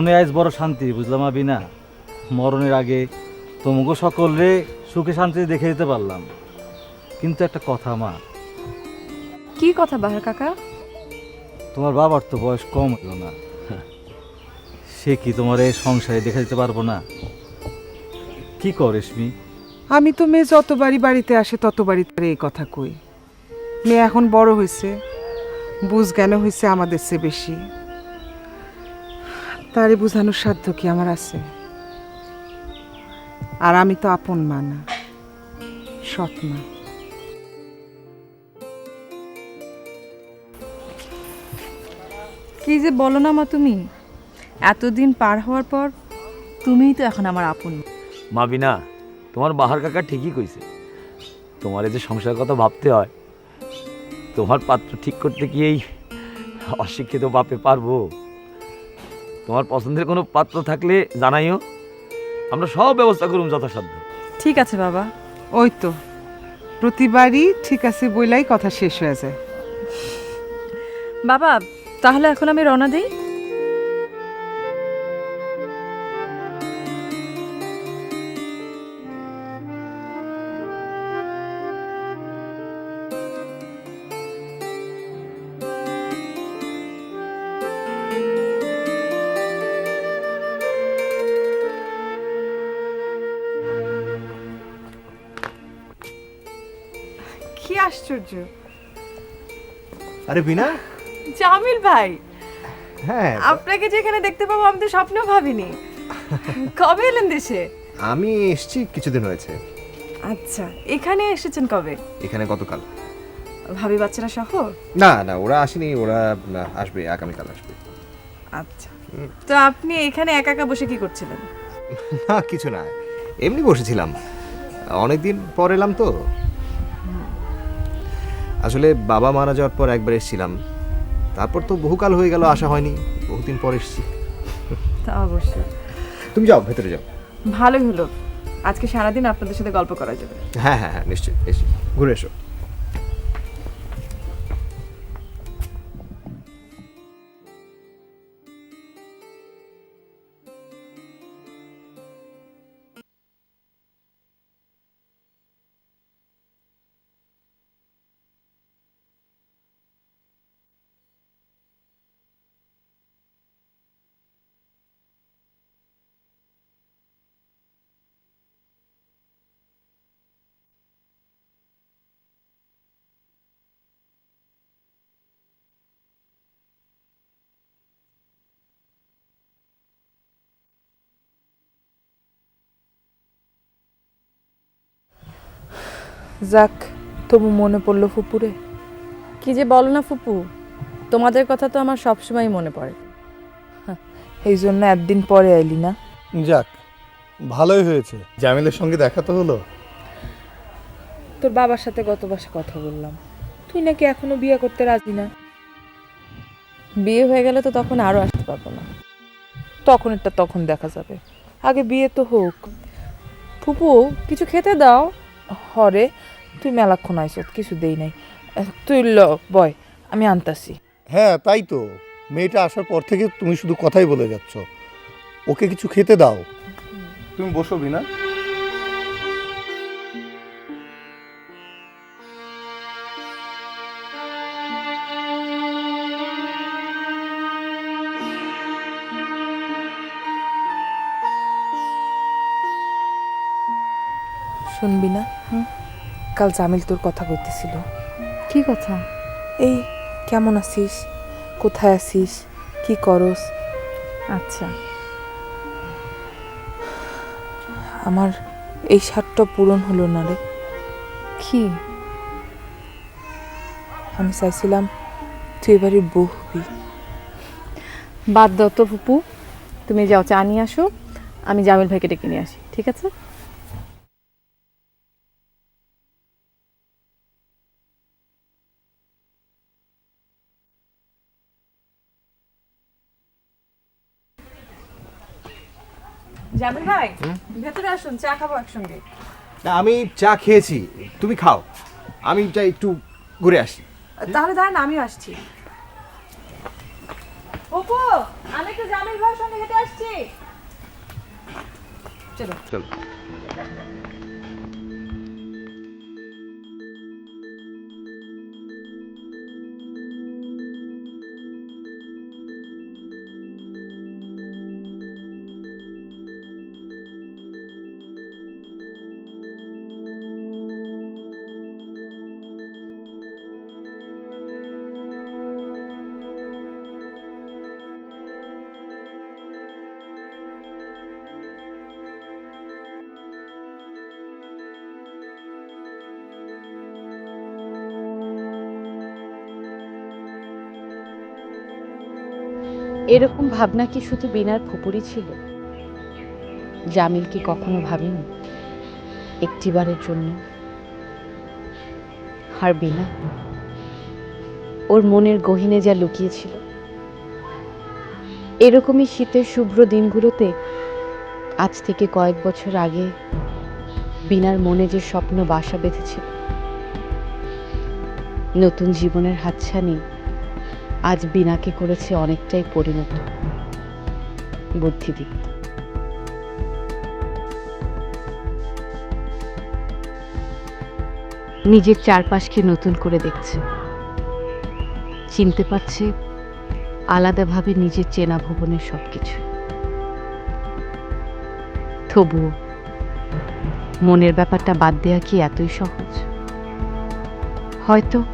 মনে আজ বড় শান্তি বুঝলাম আবি না? মরণের আগে তোমাকে সকলে সুখে শান্তিতে দেখে দিতে পারলাম। কিন্তু একটা কথা মা। কি কথা বাহার কাকা? তোমার বাবার তো বয়স কম হলো না। সে কি তোমার এই সংসারে দেখে দিতে পারব না? কি কর রেশমি? আমি তো মেয়ে যতবারই বাড়িতে আসে ততবারই তার এই কথা কই। মেয়ে এখন বড় হয়েছে বুঝ জ্ঞান হয়েছে আমাদের চেয়ে বেশি। তারে বোঝানোর সাধ্য কি আমার আছে? আর আমি তো আপন মা না সৎ মা। কি যে বলো না মা তুমি? এতদিন পার হওয়ার পর তুমিই তো এখন আমার আপন মাবিনা তোমার বাহার কাকা ঠিকই কইছে। তোমার এই যে সংসার কথা ভাবতে হয় তোমার পাত্র ঠিক করতে কি এই অশিক্ষিত বাপে পারব। তোমার পছন্দের কোনো পাত্র থাকলে জানাইও। আমরা সব ব্যবস্থা করুম যথাসাধ্য। ঠিক আছে বাবা। ওই তো। প্রতিবারই ঠিক আছে বইলাই কথা শেষ হয়ে যায়। বাবা তাহলে এখন আমি রওনা দিই? আশ্চর্য। আরে বিনা? জামিল ভাই হ্যাঁ আপনাকে যেখানে দেখতে পাবো আমি তো স্বপ্নেও ভাবিনি। কবে এলেন দেশে? আমি এসছি কিছুদিন হয়েছে। আচ্ছা এখানে এসেছেন কবে? এখানে গতকাল। ভাবি বাচ্চারা সহ? না না ওরা আসেনি ওরা আসবে আগামীকাল আসবে। আচ্ছা। তো আপনি এখানে একা একা বসে কি করছিলেন? না কিছু না এমনি বসেছিলাম। অনেকদিন পর এলাম তো। আসলে বাবা মারা যাওয়ার পর একবার এসেছিলাম। তারপর তো বহুকাল হয়ে গেল আসা হয়নি। বহুদিন পর এসেছি। তা অবশ্যই তুমি যাও ভেতরে যাও। ভালোই হলো। আজকে সারাদিন আপনাদের সাথে গল্প করা যাবে। হ্যাঁ হ্যাঁ হ্যাঁ নিশ্চয়ই এসে ঘুরে এসো। যাক তবু মনে পড়ল ফুপুরে। কি যে বলো না ফুপু তোমাদের কথা তো আমার সবসময় মনে পড়ে। এই জন্য একদিন পরে আইলি না? যাক ভালোই হয়েছে। জামিলের সঙ্গে দেখা তো হলো। তোর বাবার সাথে গত মাসে কথা বললাম। তুই নাকি এখনও বিয়ে করতে রাজি না? বিয়ে হয়ে গেলে তো তখন আরও আসতে পারব না। তখন এটা তখন দেখা যাবে। আগে বিয়ে তো হোক। ফুপু কিছু খেতে দাও। হরে তুই মেলাক্ষণ আইসত কিছু দেই নাই। তুই ল বয় আমি আনতাছি। হ্যাঁ তাই তো। মেয়েটা আসার পর থেকে তুমি শুধু কথাই বলে যাচ্ছ। ওকে কিছু খেতে দাও। তুমি বসো বিনা। কাল জামিল তোর কথা কইতেছিল। কি কথা? এই কেমন আছিস? কোথায় আছিস? কি করস? আচ্ছা। আমার এই স্বাদটা পূরণ হলো না রে। কি? আমি চাইছিলাম তুই এবারে বউ হবি। বাদ দাও তো ফুপু। তুমি যাও চা নিয়ে আসো। আমি জামিল ভাইকে ডেকে নিয়ে আসি ঠিক আছে? জামিল ভাই ভেতরে আসুন চা খাব একসঙ্গে। না আমি চা খেয়েছি তুমি খাও। আমি চাই একটু ঘুরে আসি। তাহলে দাঁড়ান আমিও আসছি। অপু আমি তো জামিল ভাইয়ের সঙ্গে হেঁটে আসছি। চলো। চলো। এরকম ভাবনা কি শুধু বিনার ফুপুরি ছিল? জামিল কি কখনো ভাবেনি একটিবারের জন্য। আর বিনা, ওর মনের গহিনে যা লুকিয়েছিল। এরকমই শীতের শুভ্র দিনগুলোতে আজ থেকে কয়েক বছর আগে বিনার মনে যে স্বপ্ন বাসা বেঁধেছিল। নতুন জীবনের হাতছানি আজ বিনাকে করেছে অনেকটাই পরিণত। বুদ্ধিদীপ্ত। নিজের চারপাশকে নতুন করে দেখছে। চিনতে পারছে আলাদাভাবে নিজের চেনা ভুবনের সবকিছু। তবুও মনের ব্যাপারটা বাদ দেওয়া কি এতই সহজ? হয়তো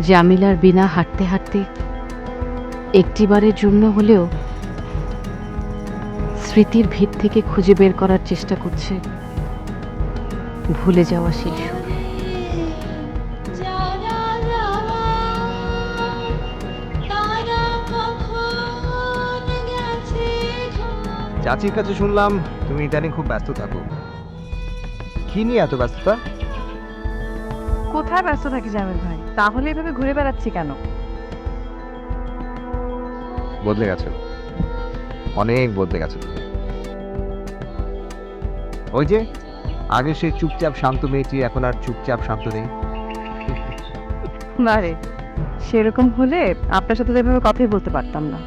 জামিলার বিনা হাঁটতে হাঁটতে একটিবারের জন্য হলেও স্মৃতির ভিত থেকে খুঁজে বের করার চেষ্টা করছে ভুলে যাওয়া সেই। চাচির কাছে শুনলাম তুমি ইদানিং খুব ব্যস্ত থাকো কি নিয়ে এত ব্যস্ততা কোথায় ব্যস্ত থাকি জামিল ভাই? তাহলে এভাবে ঘুরে বেড়াচ্ছি কেন? বদলে গেছো। অনেক বদলে গেছো। ওই যে আগে সে চুপচাপ শান্ত মেয়েটি এখন আর চুপচাপ শান্ত নেই। না রে সেরকম হলে আপনার সাথে তো এভাবে কথাই বলতে পারতাম না।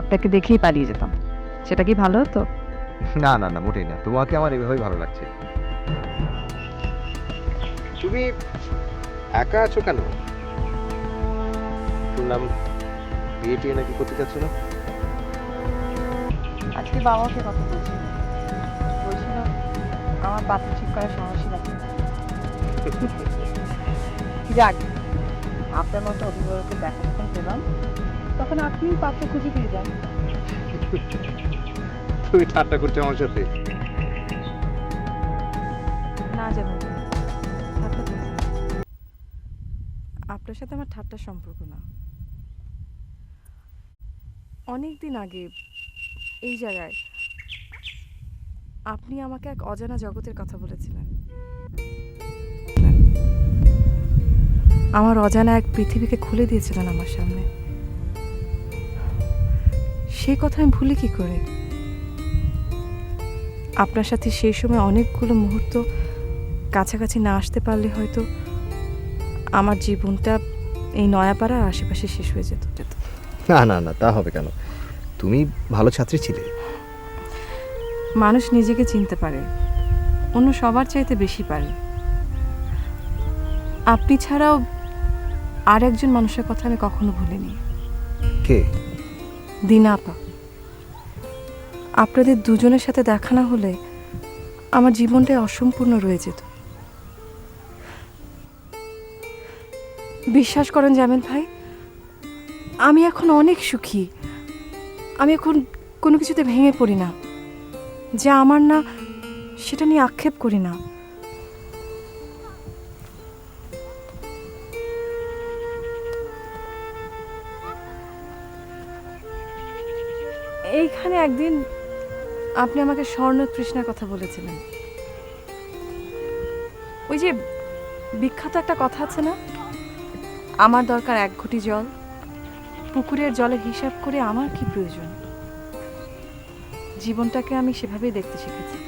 আপনাকে দেখেই পালিয়ে যেতাম। সেটা কি ভালো হতো? না না না মোটেই না। তোমাকে আমার এভাবেই ভালো লাগছে। তুমি একা আছো কেন? শুনলাম বিয়ে টিয়ে নাকি করতে চাচ্ছ না? আজকে বাবাকে কথা বলছি। বলছিল আমার পাত্র ঠিক করার সাহসী লাগছে যাক আপনার মতো অভিভাবকের দেখা যখন পেলাম। তখন আপনি পাত্র খুঁজে পেয়ে যান। তুমি ঠাট্টা করছ আমার সাথে? আপনার সাথে আমার ঠাট্টার সম্পর্ক না। অনেক দিন আগে এই জায়গায় আপনি আমাকে এক অজানা জগতের কথা বলেছিলেন। আমার অজানা এক পৃথিবীকে খুলে দিয়েছিলেন আমার সামনে। সেই কথা আমি ভুলি কি করে? আপনার সাথে সেই সময় অনেকগুলো মুহূর্ত কাছাকাছি না আসতে পারলে হয়তো আমার জীবনটা এই নয়াপাড়ার আশেপাশে শেষ হয়ে যেত না না না তা হবে কেন? তুমি ভালো ছাত্রী ছিলে। মানুষ নিজেকে চিনতে পারে অন্য সবার চাইতে বেশি পারে। আপনি ছাড়াও আর একজন মানুষের কথা আমি কখনো ভুলিনি। কে? দিনা আপা। আপনাদের দুজনের সাথে দেখা না হলে আমার জীবনটাই অসম্পূর্ণ রয়ে যেত। বিশ্বাস করেন জামিল ভাই? আমি এখন অনেক সুখী। আমি এখন কোনো কিছুতে ভেঙে পড়ি না। যা আমার না, সেটা নিয়ে আক্ষেপ করি না। এইখানে একদিন আপনি আমাকে স্বর্ণ তৃষ্ণার কথা বলেছিলেন। ওই যে বিখ্যাত একটা কথা আছে না? আমার দরকার এক ঘটি জল। পুকুরের জলের হিসাব করে আমার কি প্রয়োজন? জীবনটাকে আমি সেভাবেই দেখতে শিখেছি।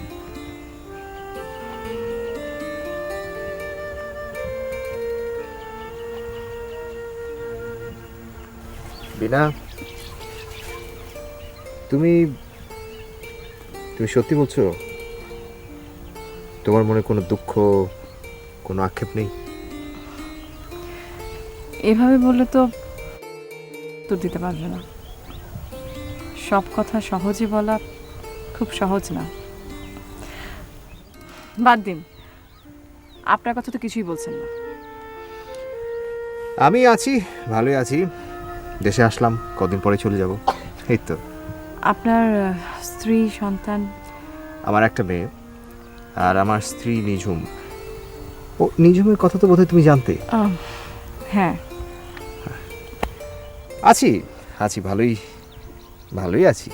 বিনা, তুমি তুমি সত্যি বলছো? তোমার মনে কোনো দুঃখ, কোনো আক্ষেপ নেই? এভাবে বললে তো উত্তর দিতে পারবে না। সব কথা সহজে বলা খুব সহজ না। বাদ দিন। আপনার কথা তো কিছুই বলছেন না। আমি আছি ভালোই আছি। দেশে আসলাম কদিন পরে চলে যাব। এই তো। আপনার স্ত্রী সন্তান? আমার একটা মেয়ে আর আমার স্ত্রী নিঝুম। ও নিঝুমের কথা তো বোধহয় তুমি জানতে। হ্যাঁ। আছি আছি ভালোই ভালোই আছি।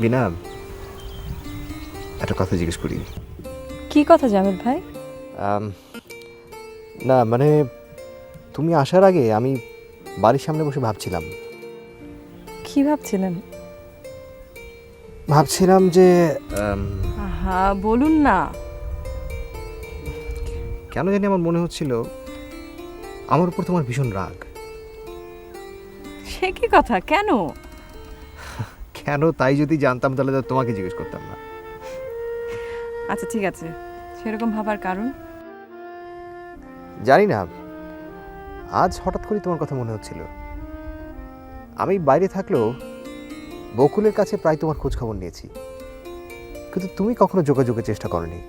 বিনা একটা কথা জিজ্ঞেস করি। কি কথা জামিল ভাই? না মানে তুমি আসার আগে আমি বাড়ির সামনে বসে ভাবছিলাম। কি ভাবছিলেন? ভাবছিলাম যে আম, হা বলুন না। কেন জানি আমার মনে হচ্ছিল আমার উপর তোমার ভীষণ রাগ। সে কি কথা? কেন? কেন তাই যদি জানতাম তাহলে তো তোমাকে জিজ্ঞেস করতাম না। আচ্ছা ঠিক আছে। সেরকম ভাবার কারণ? জানি না। আজ হঠাৎ করে তোমার কথা মনে হচ্ছিল। আমি বাইরে থাকলেও বকুলের কাছে প্রায় তোমার খোঁজ খবর নিয়েছি। কিন্তু তুমি কখনো যোগাযোগের চেষ্টা করনি।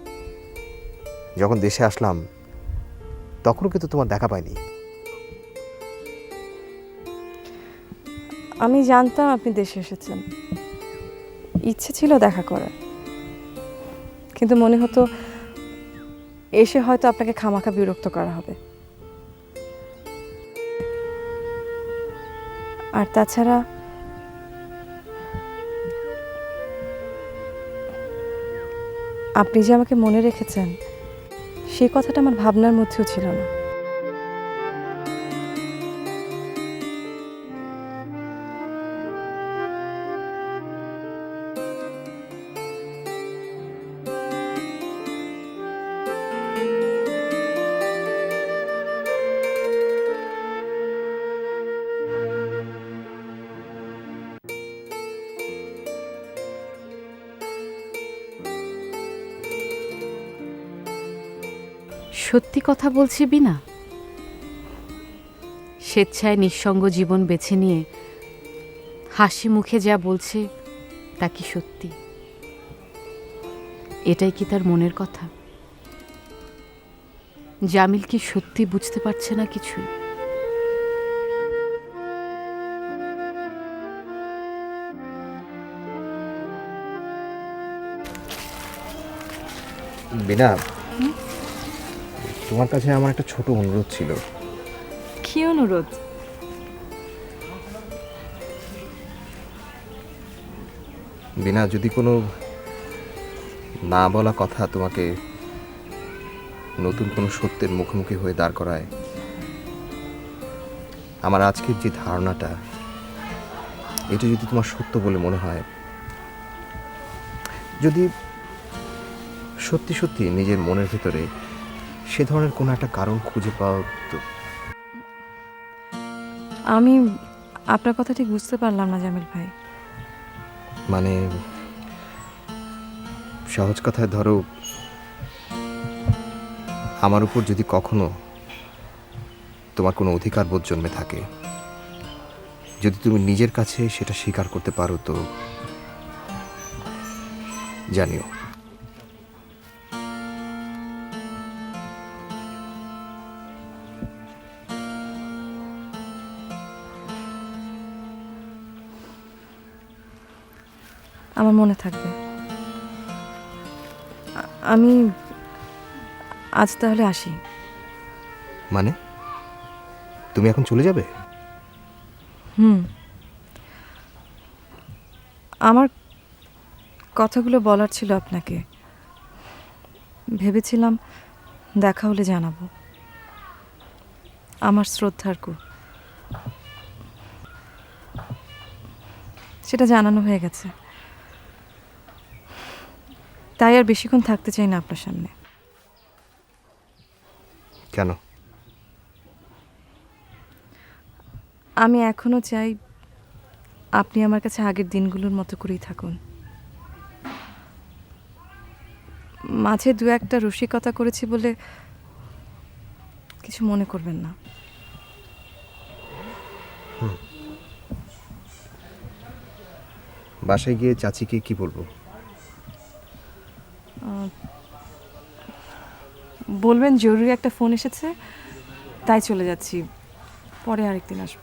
যখন দেশে আসলাম তখনও কিন্তু তোমার দেখা পাইনি আমি জানতাম আপনি দেশে এসেছেন। ইচ্ছে ছিল দেখা করার। কিন্তু মনে হতো এসে হয়তো আপনাকে খামাখা বিরক্ত করা হবে। আর তাছাড়া আপনি যে আমাকে মনে রেখেছেন সেই কথাটা আমার ভাবনার মধ্যেও ছিল না। সত্যি কথা বলছি বিনা? স্বেচ্ছায় নিঃসঙ্গ জীবন বেছে নিয়ে হাসি মুখে যা বলছে, তা কি সত্যি? এটাই কি তার মনের কথা? জামিল কি সত্যি বুঝতে পারছে না কিছুই? বিনা তোমার কাছে আমার একটা ছোট অনুরোধ ছিল। কি অনুরোধ? বিনা যদি কোনো না বলা কথা তোমাকে নতুন কোনো সত্যের মুখোমুখি হয়ে দাঁড় করায় আমার আজকের যে ধারণাটা এটা যদি তোমার সত্য বলে মনে হয় যদি সত্যি সত্যি নিজের মনের ভেতরে সে ধরনের কোনো একটা কারণ খুঁজে পাওয়া তো আমি আপনার কথা ঠিক বুঝতে পারলাম না জামিল ভাই। মানে সহজ কথায় ধরো আমার উপর যদি কখনো তোমার কোনো অধিকার বোধ জন্মে থাকে যদি তুমি নিজের কাছে সেটা স্বীকার করতে পারো তো জানিও। আমার মনে থাকবে। আমি আজ তাহলে আসি। মানে? তুমি এখন চলে যাবে? হুম। আমার কথাগুলো বলার ছিল আপনাকে। ভেবেছিলাম দেখা হলে জানাব। আমার শ্রদ্ধার কু সেটা জানানো হয়ে গেছে। তাই আর বেশিক্ষণ থাকতে চাই না আপনার সামনে। কেন? আমি এখনও চাই আপনি আমার কাছে আগের দিনগুলোর মতো করেই থাকুন। মাঝে দু একটা রসিকতা করেছি বলে কিছু মনে করবেন না। বাসায় গিয়ে চাচিকে কি বলব? বলবেন জরুরি একটা ফোন এসেছে তাই চলে যাচ্ছি। পরে আরেকদিন আসব।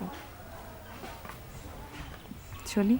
চলি।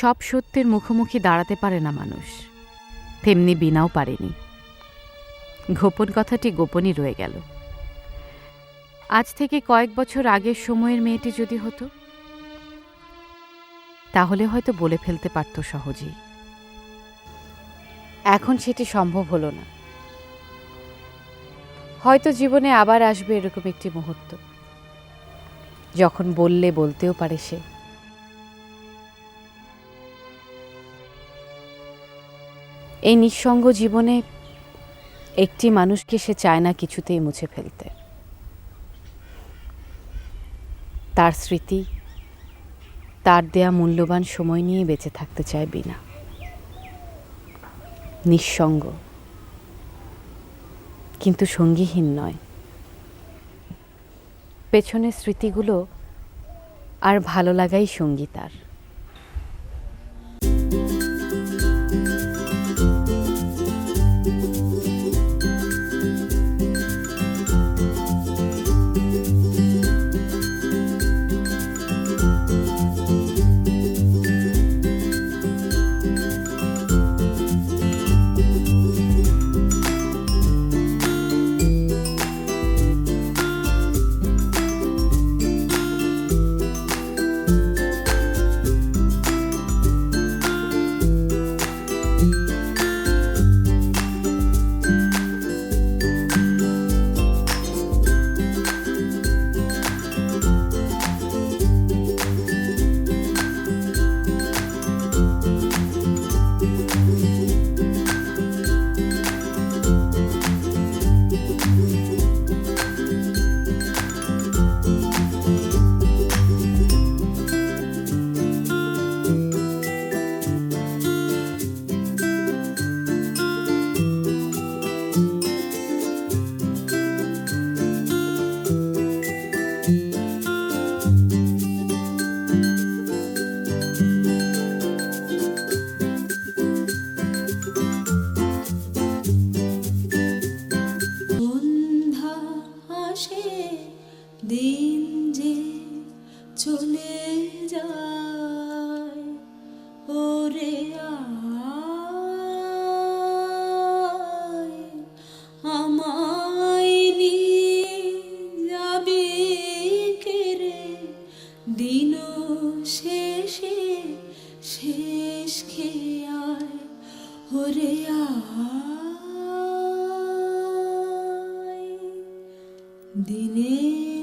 সব সত্যের মুখোমুখি দাঁড়াতে পারে না মানুষ। তেমনি বিনাও পারেনি। গোপন কথাটি গোপনই রয়ে গেল। আজ থেকে কয়েক বছর আগের সময়ের মেয়েটি যদি হতো, তাহলে হয়তো বলে ফেলতে পারত সহজেই। এখন সেটি সম্ভব হলো না। হয়তো জীবনে আবার আসবে এরকম একটি মুহূর্ত। যখন বললে বলতেও পারে সে। এই নিঃসঙ্গ জীবনে একটি মানুষকে সে চায় না কিছুতেই মুছে ফেলতে। তার স্মৃতি, তার দেয়া মূল্যবান সময় নিয়ে বেঁচে থাকতে চায় বিনা। নিঃসঙ্গ। কিন্তু সঙ্গীহীন নয়। পেছনের স্মৃতিগুলো আর ভালো লাগাই সঙ্গী তার।